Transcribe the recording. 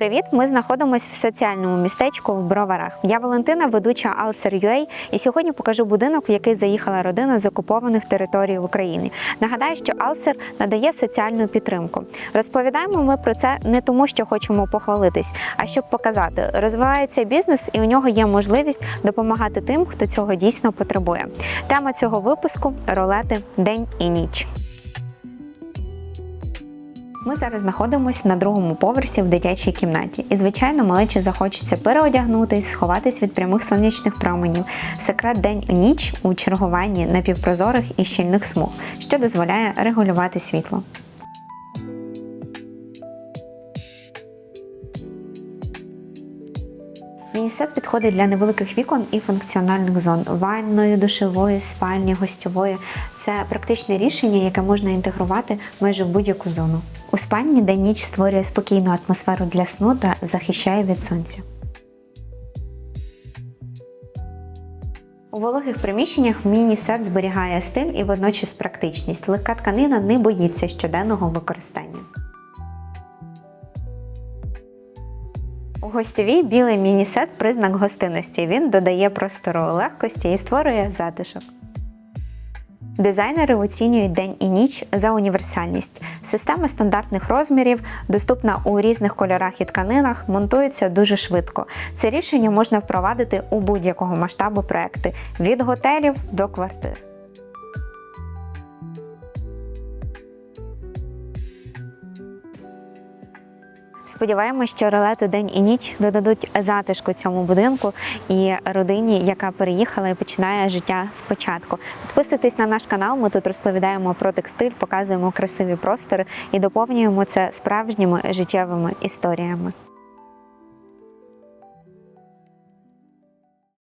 привіт! Ми знаходимося в соціальному містечку в Броварах. Я Валентина, ведуча Alcer.ua, і сьогодні покажу будинок, в який заїхала родина з окупованих територій України. Нагадаю, що Alcer надає соціальну підтримку. Розповідаємо ми про це не тому, що хочемо похвалитись, а щоб показати, розвивається бізнес, і у нього є можливість допомагати тим, хто цього дійсно потребує. Тема цього випуску ролети день і ніч. Ми зараз знаходимося на другому поверсі в дитячій кімнаті. І, звичайно, малечі захочеться переодягнутись, сховатись від прямих сонячних променів. Секрет день і ніч у чергуванні напівпрозорих і щільних смуг, що дозволяє регулювати світло. Мінісет підходить для невеликих вікон і функціональних зон ванної, душової, спальні, гостьової. Це практичне рішення, яке можна інтегрувати майже в будь-яку зону. У спальні день ніч створює спокійну атмосферу для сну та захищає від сонця. У вологих приміщеннях міні-сет зберігає стиль і водночас практичність. Легка тканина не боїться щоденного використання. У гостєвій білий міні-сет признак гостинності. Він додає простору легкості і створює затишок. Дизайнери оцінюють день і ніч за універсальність. Система стандартних розмірів, доступна у різних кольорах і тканинах, монтується дуже швидко. Це рішення можна впровадити у будь-якого масштабу проекти від готелів до квартир. Сподіваємось, що ролети день і ніч додадуть затишку цьому будинку і родині, яка переїхала і починає життя спочатку. Підписуйтесь на наш канал. Ми тут розповідаємо про текстиль, показуємо красиві простори і доповнюємо це справжніми життєвими історіями.